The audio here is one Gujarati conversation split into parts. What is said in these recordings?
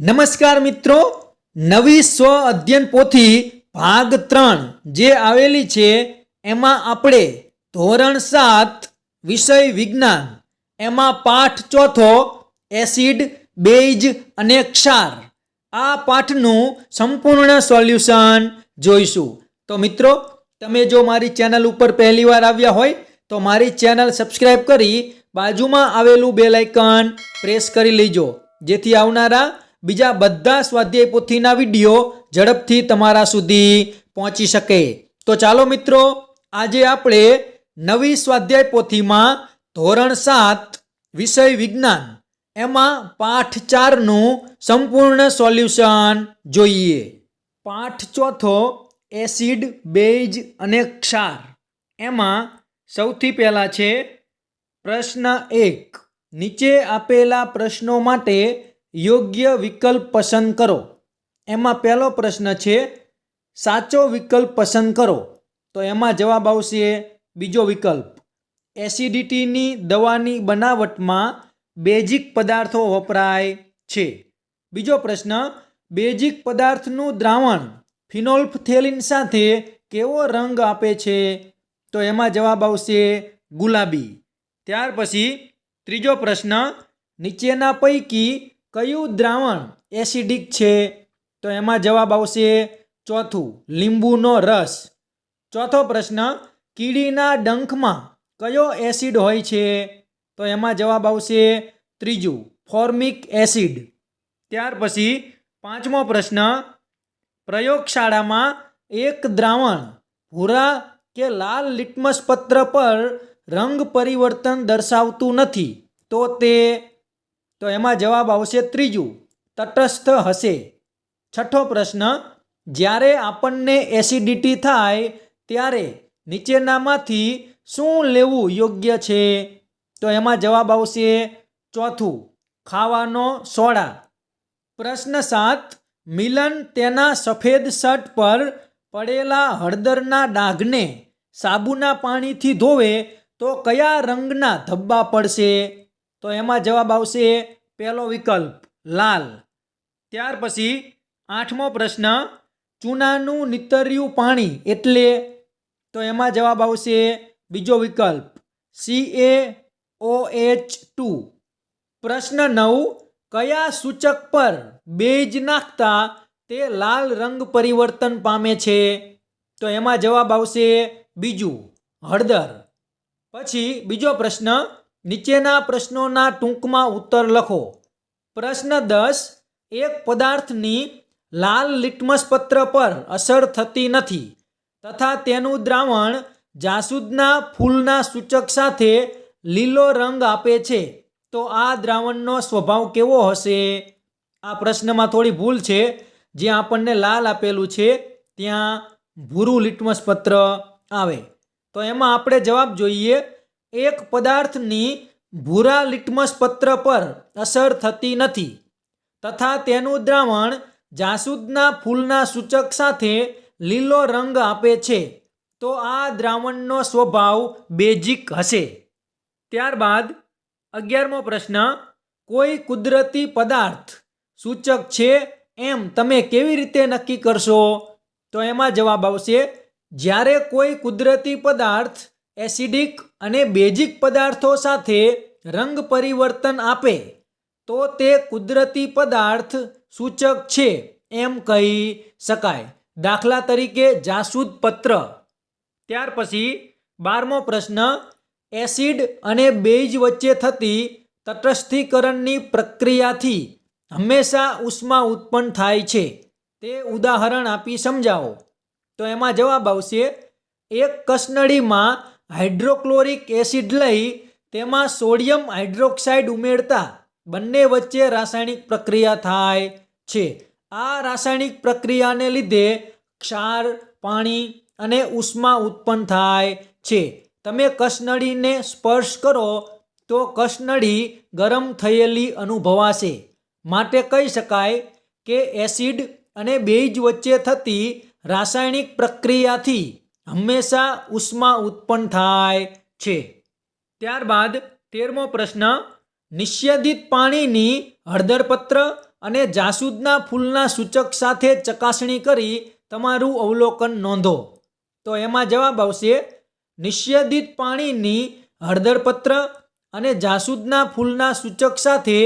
નમસ્કાર મિત્રો, નવી સ્વ અધ્યયન પોથી ભાગ ત્રણ જે આવેલી છે, એમાં આપણે ધોરણ સાત વિષય વિજ્ઞાન, એમાં પાઠ ચોથો એસિડ બેઝ અને ક્ષાર. આ પાઠનું સંપૂર્ણ સોલ્યુશન જોઈશું. તો મિત્રો, તમે જો મારી ચેનલ ઉપર પહેલીવાર આવ્યા હોય, તો મારી ચેનલ સબસ્ક્રાઈબ કરી બાજુમાં આવેલું બેલ પ્રેસ કરી લેજો. જેથી આવનારા બીજા બધા સ્વાધ્યાય પોથીના વીડિયો ઝડપથી તમારા સુધી પહોંચી શકે. તો ચાલો મિત્રો, આજે આપણે નવી સ્વાધ્યાય પોથીમાં ધોરણ સાત વિષય વિજ્ઞાન, એમાં પાઠ ચારનું સંપૂર્ણ સોલ્યુશન જોઈએ. પાઠ ચોથો, એસિડ, બેઝ અને ક્ષાર. એમાં સૌથી પહેલાં છે પ્રશ્ન એક. નીચે આપેલા પ્રશ્નો માટે યોગ્ય વિકલ્પ પસંદ કરો. એમાં પહેલો પ્રશ્ન છે, સાચો વિકલ્પ પસંદ કરો. તો એમાં જવાબ આવશે બીજો વિકલ્પ. એસિડિટીની દવાની બનાવટમાં બેઝિક પદાર્થો વપરાય છે. બીજો પ્રશ્ન, બેઝિક પદાર્થનું દ્રાવણ ફિનોલ્ફથેલિન સાથે કેવો રંગ આપે છે? તો એમાં જવાબ આવશે ગુલાબી. ત્યાર પછી ત્રીજો પ્રશ્ન, નીચેના પૈકી કયું દ્રાવણ એસિડિક છે? તો એમાં જવાબ આવશે ચોથું, લીંબુનો રસ. ચોથો પ્રશ્ન, કીડીના ડંખમાં કયો એસિડ હોય છે? તો એમાં જવાબ આવશે ત્રીજું, ફોર્મિક એસિડ. ત્યાર પછી પાંચમો પ્રશ્ન, પ્રયોગશાળામાં એક દ્રાવણ ભૂરા કે લાલ લિટમસ પત્ર પર રંગ પરિવર્તન દર્શાવતું નથી, તો તે તો એમાં જવાબ આવશે ત્રીજું, તટસ્થ હશે. છઠ્ઠો પ્રશ્ન, જ્યારે આપણને એસિડિટી થાય, ત્યારે નીચેનામાંથી શું લેવું યોગ્ય છે? તો એમાં જવાબ આવશે ચોથું, ખાવાનો સોડા. પ્રશ્ન સાત, મિલન તેના સફેદ શર્ટ પર પડેલા હળદરના ડાઘને સાબુના પાણીથી ધોવે તો કયા રંગના ધબ્બા પડશે? તો એમાં જવાબ આવશે પહેલો વિકલ્પ, લાલ. ત્યાર પછી આઠમો પ્રશ્ન, ચૂનાનું નીતર્યું પાણી એટલે? તો એમાં જવાબ આવશે બીજો વિકલ્પ C A O H two. પ્રશ્ન નવ, કયા સૂચક પર બેજ નાખતા તે લાલ રંગ પરિવર્તન પામે છે? તો એમાં જવાબ આવશે બીજું, હળદર. પછી બીજો પ્રશ્ન નીચેના પ્રશ્નોના ટૂંકમાં ઉત્તર લખો. પ્રશ્ન દસ, એક પદાર્થની લાલ લિટમસ પત્ર પર અસર થતી નથી તથા તેનું દ્રાવણ જાસૂદના ફૂલના સૂચક સાથે લીલો રંગ આપે છે. તો આ દ્રાવણનો સ્વભાવ કેવો હશે? આ પ્રશ્નમાં થોડી ભૂલ છે. જ્યાં આપણને લાલ આપેલું છે, ત્યાં ભૂરું લિટમસ પત્ર આવે. તો એમાં આપણે જવાબ જોઈએ એક પદાર્થની ભૂરા લિટમસ પત્ર પર અસર થતી નથી તથા તેનું દ્રાવણ જાસૂદના ફૂલના સૂચક સાથે લીલો રંગ આપે છે, તો આ દ્રાવણનો સ્વભાવ બેઝિક હશે. ત્યારબાદ અગિયારમો પ્રશ્ન, કોઈ કુદરતી પદાર્થ સૂચક છે એમ તમે કેવી રીતે નક્કી કરશો? તો એમાં જવાબ આવશે, જ્યારે કોઈ કુદરતી પદાર્થ એસિડિક અને બેઝિક પદાર્થો સાથે રંગ પરિવર્તન આપે, તો તે કુદરતી પદાર્થ સૂચક છે એમ કહી શકાય. દાખલા તરીકે જાસૂદ પત્ર. ત્યાર પછી બારમો પ્રશ્ન, એસિડ અને બેઝ વચ્ચે થતી તટસ્થીકરણની પ્રક્રિયાથી હંમેશા ઉષ્મા ઉત્પન્ન થાય છે. તે ઉદાહરણ આપી સમજાવો. તો એમાં જવાબ આવશે, એક કસનળીમાં હાઇડ્રોક્લોરિક એસિડ લઈ તેમાં સોડિયમ હાઇડ્રોક્સાઇડ ઉમેરતા બંને વચ્ચે રાસાયણિક પ્રક્રિયા થાય છે. આ રાસાયણિક પ્રક્રિયાને લીધે ક્ષાર, પાણી અને ઉષ્મા ઉત્પન્ન થાય છે. તમે કસનળીને સ્પર્શ કરો તો કસનળી ગરમ થયેલી અનુભવાશે. માટે કહી શકાય કે એસિડ અને બેઝ વચ્ચે થતી રાસાયણિક પ્રક્રિયાથી હંમેશા ઉષ્મા ઉત્પન્ન થાય છે. ત્યારબાદ તેરમો પ્રશ્ન નિષેધિત પાણીની હળદરપત્ર અને જાસૂદના ફૂલના સૂચક સાથે ચકાસણી કરી તમારું અવલોકન નોંધો. તો એમાં જવાબ આવશે નિષેધિત પાણીની હળદરપત્ર અને જાસૂદના ફૂલના સૂચક સાથે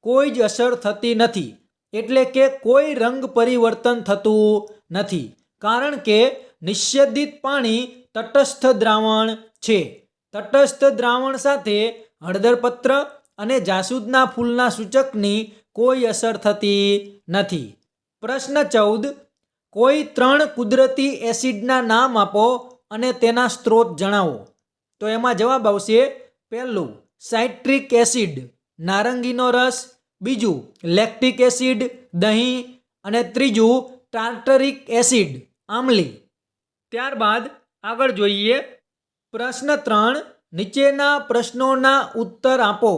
કોઈ જ અસર થતી નથી. એટલે કે કોઈ રંગ પરિવર્તન થતું નથી. કારણ કે નિષેધિત પાણી તટસ્થ દ્રાવણ છે. તટસ્થ દ્રાવણ સાથે હળદરપત્ર અને જાસૂદના ફૂલના સૂચકની કોઈ અસર થતી નથી. પ્રશ્ન ચૌદ, કોઈ ત્રણ કુદરતી એસિડના નામ આપો અને તેના સ્ત્રોત જણાવો. તો એમાં જવાબ આવશે પહેલું, સાઇટ્રિક એસિડ, નારંગીનો રસ, બીજું, લેક્ટિક એસિડ, દહીં અને ત્રીજું, ટાર્ટરિક એસિડ આમલી ત્યારબાદ આગળ જોઈએ પ્રશ્ન ત્રણ, નીચેના પ્રશ્નોના ઉત્તર આપો.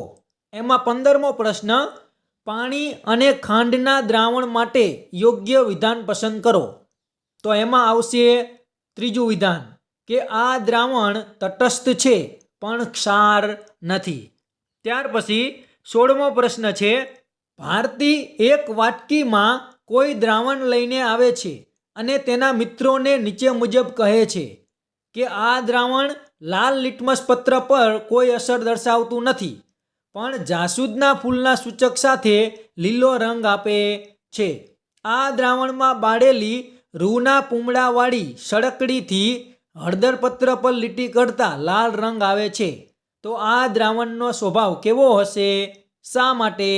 એમાં પંદરમો પ્રશ્ન, પાણી અને ખાંડના દ્રાવણ માટે યોગ્ય વિધાન પસંદ કરો. તો એમાં આવશે ત્રીજું વિધાન, કે આ દ્રાવણ તટસ્થ છે, પણ ક્ષાર નથી. ત્યાર પછી સોળમો પ્રશ્ન છે, ભારતી એક વાટકીમાં કોઈ દ્રાવણ લઈને આવે છે? અને તેના મિત્રોને નીચે મુજબ કહે છે કે આ દ્રાવણ લાલ લિટમસ પત્ર પર કોઈ અસર દર્શાવતું નથી, પણ જાસૂદના ફૂલના સૂચક સાથે લીલો રંગ આપે છે. આ દ્રાવણમાં બાળેલી રૂના પૂમડાવાળી સળકડીથી હળદર પત્ર પર લીટી કરતા લાલ રંગ આવે છે. તો આ દ્રાવણનો સ્વભાવ કેવો હશે? શા માટે?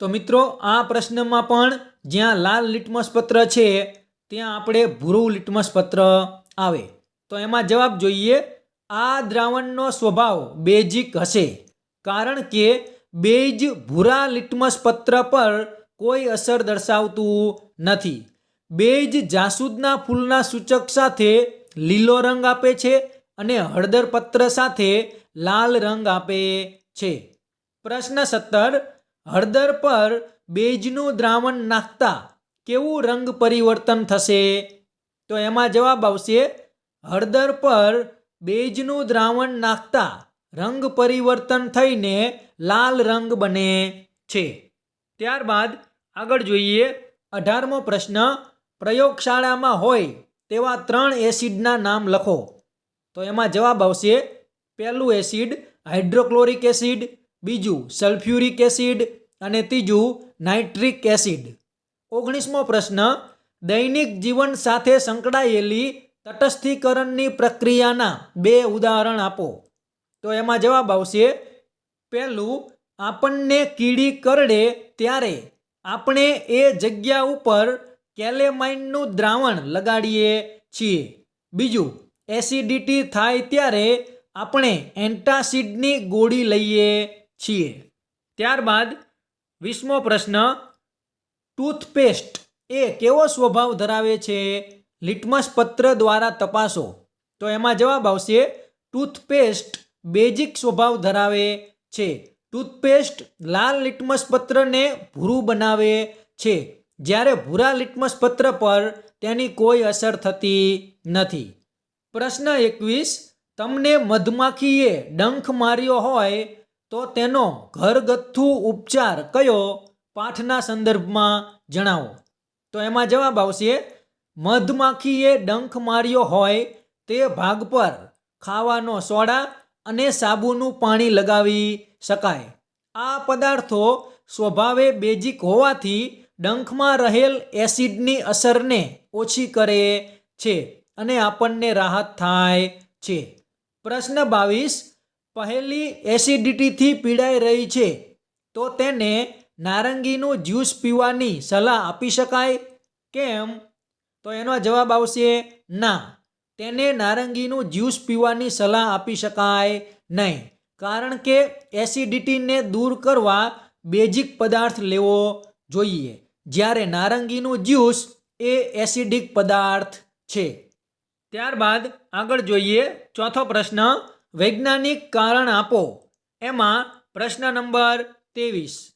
તો મિત્રો, આ પ્રશ્નમાં પણ જ્યાં લાલ લિટમસ પત્ર છે ત્યાં આપણે ભૂરું લિટમસ પત્ર આવે. તો એમાં જવાબ જોઈએ, આ દ્રાવણનો સ્વભાવ બેઝિક હશે, કારણ કે બેજ ભૂરા લિટમસ પત્ર પર કોઈ અસર દર્શાવતું નથી. બેજ જાસૂદના ફૂલના સૂચક સાથે લીલો રંગ આપે છે અને હળદર પત્ર સાથે લાલ રંગ આપે છે. પ્રશ્ન સત્તર, હળદર પર બેજનું દ્રાવણ નાખતા કેવું રંગ પરિવર્તન થશે? તો એમાં જવાબ આવશે, હળદર પર બેજનું દ્રાવણ નાખતા રંગ પરિવર્તન થઈને લાલ રંગ બને છે. ત્યારબાદ આગળ જોઈએ, અઢારમો પ્રશ્ન, પ્રયોગશાળામાં હોય તેવા ત્રણ એસિડના નામ લખો. તો એમાં જવાબ આવશે, પહેલું એસિડ હાઇડ્રોક્લોરિક એસિડ, બીજું સલ્ફ્યુરિક એસિડ અને ત્રીજું નાઇટ્રિક એસિડ. ઓગણીસમો પ્રશ્ન, દૈનિક જીવન સાથે સંકળાયેલી તટસ્થીકરણની પ્રક્રિયાના બે ઉદાહરણ આપો. તો એમાં જવાબ આવશે, પહેલું, આપણને કીડી કરડે ત્યારે આપણે એ જગ્યા ઉપર કેલેમાઇનનું દ્રાવણ લગાડીએ છીએ. બીજું, એસિડિટી થાય ત્યારે આપણે એન્ટાસિડની ગોળી લઈએ છીએ. ત્યારબાદ, વીસમો પ્રશ્ન ટૂથપેસ્ટ એ કેવો સ્વભાવ ધરાવે છે? લિટમસ પત્ર દ્વારા તપાસો. તો એમાં જવાબ આવશે, ટૂથપેસ્ટ બેઝિક સ્વભાવ ધરાવે છે. ટૂથપેસ્ટ લાલ લિટમસ પત્રને ભૂરું બનાવે છે. જ્યારે ભૂરા લિટમસ પત્ર પર તેની કોઈ અસર થતી નથી. પ્રશ્ન એકવીસ, તમને મધમાખીએ ડંખ માર્યો હોય તો તેનો ઘરગથ્થુ ઉપચાર કયો પાઠના સંદર્ભમાં જણાવો. તો એમાં જવાબ આવશે, મધમાખીએ ડંખ માર્યો હોય તે ભાગ પર ખાવાનો સોડા અને સાબુનું પાણી લગાવી શકાય. આ પદાર્થો સ્વભાવે બેઝિક હોવાથી ડંખમાં રહેલ એસિડની અસરને ઓછી કરે છે અને આપણને રાહત થાય છે. પ્રશ્ન બાવીસ, પહેલી એસિડિટીથી પીડાઈ રહી છે, તો તેને નારંગીનું જ્યુસ પીવાની સલાહ આપી શકાય? કેમ? તો એનો જવાબ આવશે, ના. તેને નારંગીનું જ્યુસ પીવાની સલાહ આપી શકાય નહીં. કારણ કે એસિડિટીને દૂર કરવા બેઝિક પદાર્થ લેવો જોઈએ. જ્યારે નારંગીનું જ્યુસ એ એસિડિક પદાર્થ છે. ત્યારબાદ આગળ જોઈએ ચોથો પ્રશ્ન. વૈજ્ઞાનિક કારણ આપો. એમાં પ્રશ્ન નંબર ત્રેવીસ.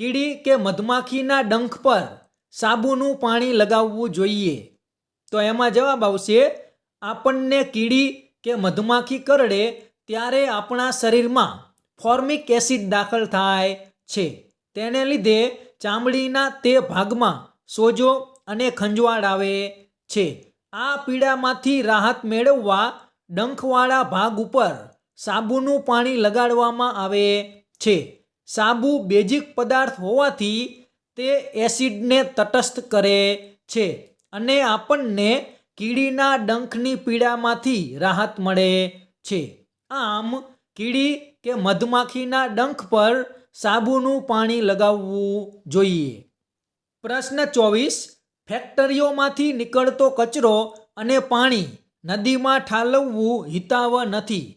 કીડી કે મધમાખીના ડંખ પર સાબુનું પાણી લગાવવું જોઈએ. તો એમાં જવાબ આવશે, આપણને કીડી કે મધમાખી કરડે ત્યારે આપણા શરીરમાં ફોર્મિક એસિડ દાખલ થાય છે. તેને લીધે ચામડીના તે ભાગમાં સોજો અને ખંજવાળ આવે છે. આ પીડામાંથી રાહત મેળવવા ડંખવાળા ભાગ ઉપર સાબુનું પાણી લગાડવામાં આવે છે. સાબુ બેઝિક પદાર્થ હોવાથી તે એસિડને તટસ્થ કરે છે અને આપણને કીડીના ડંખની પીડામાંથી રાહત મળે છે. આમ, કીડી કે મધમાખીના ડંખ પર સાબુનું પાણી લગાવવું જોઈએ. પ્રશ્ન ચોવીસ, ફેક્ટરીઓમાંથી નીકળતો કચરો અને પાણી નદીમાં ઠાલવવું હિતાવ નથી.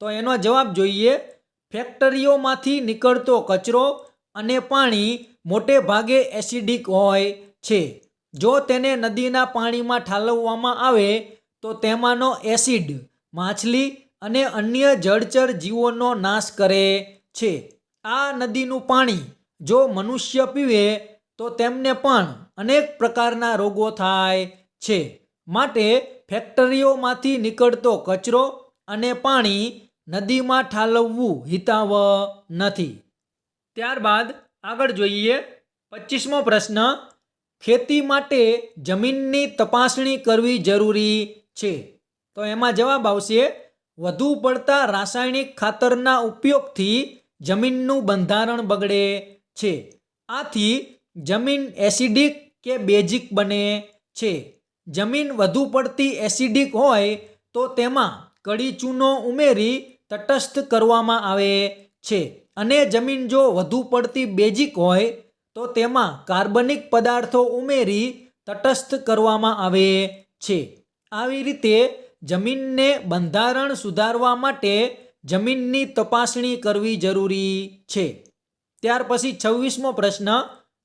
તો એનો જવાબ જોઈએ ફેક્ટરીઓમાંથી નીકળતો કચરો અને પાણી મોટે ભાગે એસિડિક હોય છે. જો તેને નદીના પાણીમાં ઠાલવવામાં આવે, તો તેમાંનો એસિડ, માછલી અને અન્ય જળચર જીવોનો નાશ કરે છે. આ નદીનું પાણી જો મનુષ્ય પીવે, તો તેમને પણ અનેક પ્રકારના રોગો થાય છે. માટે ફેક્ટરીઓમાંથી નીકળતો કચરો અને પાણી નદીમાં ઠાલવવું હિતાવ નથી. ત્યારબાદ આગળ જોઈએ પચીસમો પ્રશ્ન, ખેતી માટે જમીનની તપાસણી કરવી જરૂરી છે? તો એમાં જવાબ આવશે, વધુ પડતા રાસાયણિક ખાતરના ઉપયોગથી જમીનનું બંધારણ બગડે છે. આથી જમીન એસિડિક કે બેઝિક બને છે. જમીન વધુ પડતી એસિડિક હોય તો તેમાં કડી ચૂનો ઉમેરી તટસ્થ કરવામાં આવે છે. અને જમીન જો વધુ પડતી બેઝિક હોય, તો તેમાં કાર્બનિક પદાર્થો ઉમેરી તટસ્થ કરવામાં આવે છે. આવી રીતે જમીનને બંધારણ સુધારવા માટે જમીનની તપાસણી કરવી જરૂરી છે. ત્યાર પછી છવ્વીસમો પ્રશ્ન,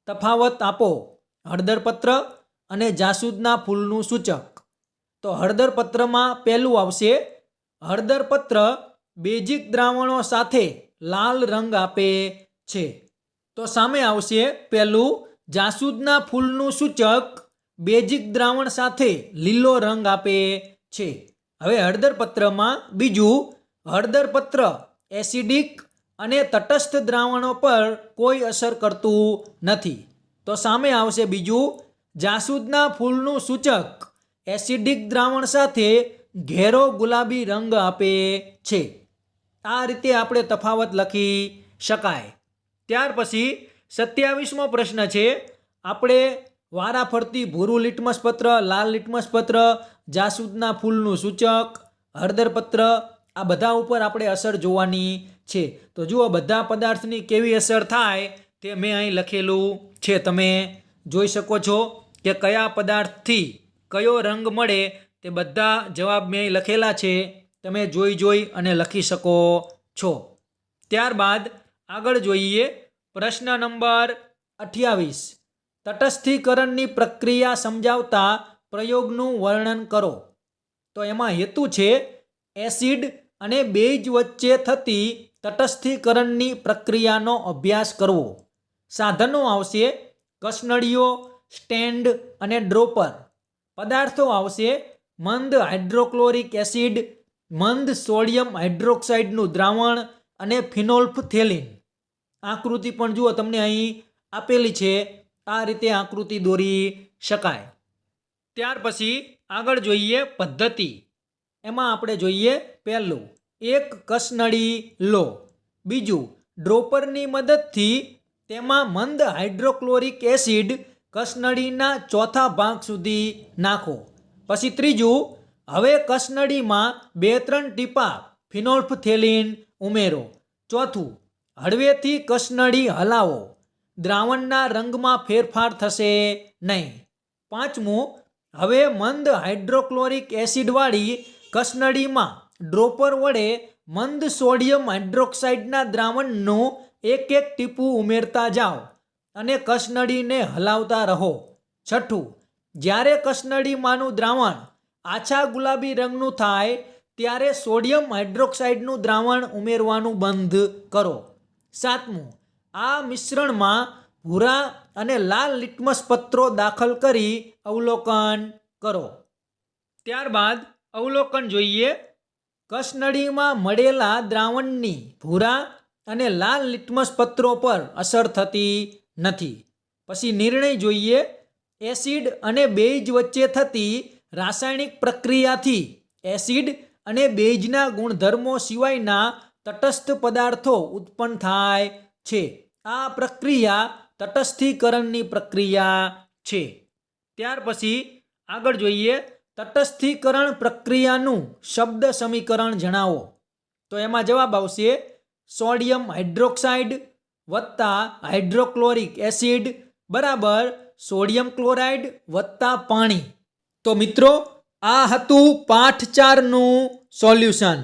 તફાવત આપો. હળદરપત્ર અને જાસૂદના ફૂલનું સૂચક. તો હળદરપત્રમાં પહેલું આવશે, હળદરપત્ર બેઝિક દ્રાવણો સાથે લાલ રંગ આપે છે. તો સામે આવશે પહેલું જાસૂદના ફૂલનું સૂચક. બેઝિક દ્રાવણ સાથે લીલો રંગ આપે છે. હવે હળદરપત્રમાં બીજું હળદરપત્ર એસિડિક અને તટસ્થ દ્રાવણો પર કોઈ અસર કરતું નથી. તો સામે આવશે બીજું જાસૂદના ફૂલનું સૂચક. એસિડિક દ્રાવણ સાથે ઘેરો ગુલાબી રંગ આપે છે. આ રીતે આપણે તફાવત લખી શકાય. ત્યાર પછી સત્યાવીસમો પ્રશ્ન છે, આપણે વારાફરતી ભૂરું લિટમસ પત્ર લાલ લિટમસ પત્ર જાસૂદના ફૂલનું સૂચક હળદર પત્ર આ બધા ઉપર આપણે અસર જોવાની છે. તો જુઓ બધા પદાર્થની કેવી અસર થાય તે મેં અહીં લખેલું છે. તમે જોઈ શકો છો કે કયા પદાર્થથી કયો રંગ મળે તે બધા જવાબ મેં લખેલા છે. તમે જોઈ જોઈ અને લખી શકો છો. ત્યારબાદ આગળ જોઈએ પ્રશ્ન નંબર અઠ્યાવીસ. તટસ્થીકરણની પ્રક્રિયા સમજાવતા પ્રયોગનું વર્ણન કરો. તો એમાં હેતુ છે, એસિડ અને બેઝ વચ્ચે થતી તટસ્થીકરણની પ્રક્રિયાનો અભ્યાસ કરવો. સાધનો આવશે કસનળીઓ સ્ટેન્ડ અને ડ્રોપર. પદાર્થો આવશે મંદ હાઇડ્રોક્લોરિક એસિડ મંદ સોડિયમ હાઇડ્રોક્સાઇડનું દ્રાવણ અને ફિનોલ્ફથેલિન. આકૃતિ પણ જુઓ, તમને અહીં આપેલી છે, આ રીતે આકૃતિ દોરી શકાય. ત્યાર પછી આગળ જોઈએ પદ્ધતિ. એમાં આપણે જોઈએ પહેલું, એક કસનળી લો. બીજું, ડ્રોપરની મદદથી તેમાં મંદ હાઇડ્રોક્લોરિક એસિડ કસનળીના ચોથા ભાગ સુધી નાખો. પછી ત્રીજું હવે કસનળીમાં બે ત્રણ ટીપા, ફિનોલ્ફથેલિન ઉમેરો. ચોથું, હળવેથી કસનળી હલાવો. દ્રાવણના રંગમાં ફેરફાર થશે નહીં. પાંચમું, હવે મંદ હાઇડ્રોક્લોરિક એસિડવાળી કસનળીમાં ડ્રોપર વડે મંદ સોડિયમ હાઇડ્રોક્સાઇડના દ્રાવણનું એક એક ટીપું ઉમેરતા જાઓ અને કસનળીને હલાવતા રહો. છઠ્ઠું, જ્યારે કસનળીમાંનું દ્રાવણ આછા ગુલાબી રંગનું થાય, ત્યારે સોડિયમ હાઇડ્રોક્સાઇડનું દ્રાવણ ઉમેરવાનું બંધ કરો. સાતમું, આ મિશ્રણમાં ભૂરા અને લાલ લિટમસ પત્રો દાખલ કરી અવલોકન કરો. ત્યારબાદ અવલોકન જોઈએ. કસનળીમાં મળેલા દ્રાવણની ભૂરા અને લાલ લિટમસ પત્રો પર અસર થતી નથી. પછી નિર્ણય જોઈએ. એસિડ અને બેઝ વચ્ચે થતી રાસાયણિક પ્રક્રિયાથી એસિડ અને બેઝના ગુણધર્મો સિવાયના તટસ્થ પદાર્થો ઉત્પન્ન થાય છે. આ પ્રક્રિયા તટસ્થીકરણની પ્રક્રિયા છે. ત્યાર પછી આગળ જોઈએ તટસ્થીકરણ પ્રક્રિયાનું શબ્દ સમીકરણ જણાવો. તો એમાં જવાબ આવશે સોડિયમ હાઇડ્રોક્સાઇડ વત્તા હાઇડ્રોક્લોરિક એસિડ બરાબર સોડિયમ ક્લોરાઇડ વત્તા પાણી. તો મિત્રો, આ હતું પાઠ ચારનું સોલ્યુશન.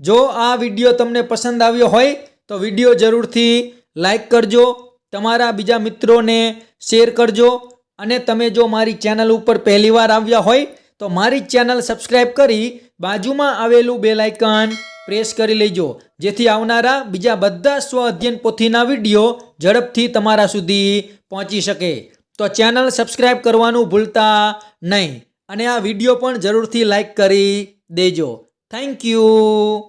જો આ વીડિયો તમને પસંદ આવ્યો હોય, તો વીડિયો જરૂરથી લાઈક કરજો, તમારા બીજા મિત્રોને શેર કરજો, અને તમે જો મારી ચેનલ ઉપર પહેલીવાર આવ્યા હોય, તો મારી ચેનલ સબસ્ક્રાઈબ કરી બાજુમાં આવેલું બેલ આઇકન પ્રેસ કરી લેજો, જેથી આવનારા બીજા બધા સ્વ અધ્યયન પોથીના વીડિયો ઝડપથી તમારા સુધી પહોંચી શકે. તો ચેનલ સબસ્ક્રાઈબ કરવાનું ભૂલતા નહીં. અને આ વીડિયો પણ જરૂરથી લાઈક કરી દેજો. Thank you